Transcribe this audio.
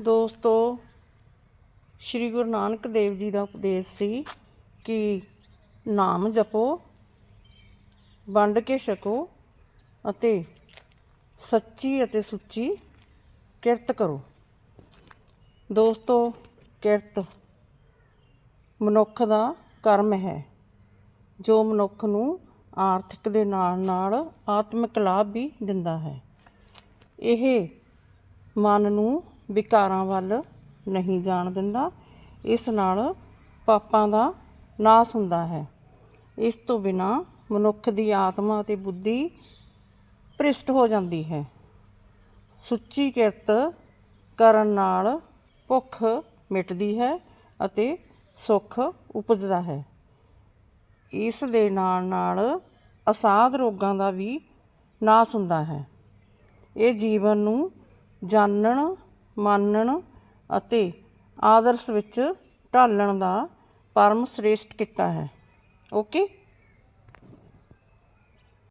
ਦੋਸਤੋ, ਸ੍ਰੀ ਗੁਰੂ ਨਾਨਕ ਦੇਵ ਜੀ ਦਾ ਉਪਦੇਸ਼ ਸੀ ਕਿ ਨਾਮ ਜਪੋ, ਵੰਡ ਕੇ ਛਕੋ ਅਤੇ ਸੱਚੀ ਅਤੇ ਸੁੱਚੀ ਕਿਰਤ ਕਰੋ। ਦੋਸਤੋ, ਕਿਰਤ ਮਨੁੱਖ ਦਾ ਕਰਮ ਹੈ, ਜੋ ਮਨੁੱਖ ਨੂੰ ਆਰਥਿਕ ਦੇ ਨਾਲ ਨਾਲ ਆਤਮਿਕ ਲਾਭ ਵੀ ਦਿੰਦਾ ਹੈ। ਇਹ ਮਨ ਨੂੰ ਵਿਕਾਰਾਂ ਵੱਲ ਨਹੀਂ ਜਾਣ ਦਿੰਦਾ। ਇਸ ਨਾਲ ਪਾਪਾਂ ਦਾ ਨਾਸ ਹੁੰਦਾ ਹੈ। ਇਸ ਤੋਂ ਬਿਨਾ ਮਨੁੱਖ ਦੀ ਆਤਮਾ ਅਤੇ ਬੁੱਧੀ ਭ੍ਰਿਸ਼ਟ ਹੋ ਜਾਂਦੀ ਹੈ। ਸੁੱਚੀ ਕਿਰਤ ਕਰਨ ਨਾਲ ਭੁੱਖ ਮਿਟਦੀ ਹੈ ਅਤੇ ਸੁੱਖ ਉਪਜਦਾ ਹੈ। ਇਸ ਦੇ ਨਾਲ ਨਾਲ ਅਸਾਧ ਰੋਗਾਂ ਦਾ ਵੀ ਨਾਸ ਹੁੰਦਾ ਹੈ। ਇਹ ਜੀਵਨ ਨੂੰ ਜਾਣਨ ਮੰਨਣ ਅਤੇ ਆਦਰਸ਼ ਵਿੱਚ ਢਾਲਣ ਦਾ ਪਰਮ ਸ੍ਰੇਸ਼ਟ ਕੀਤਾ ਹੈ। ਓਕੇ?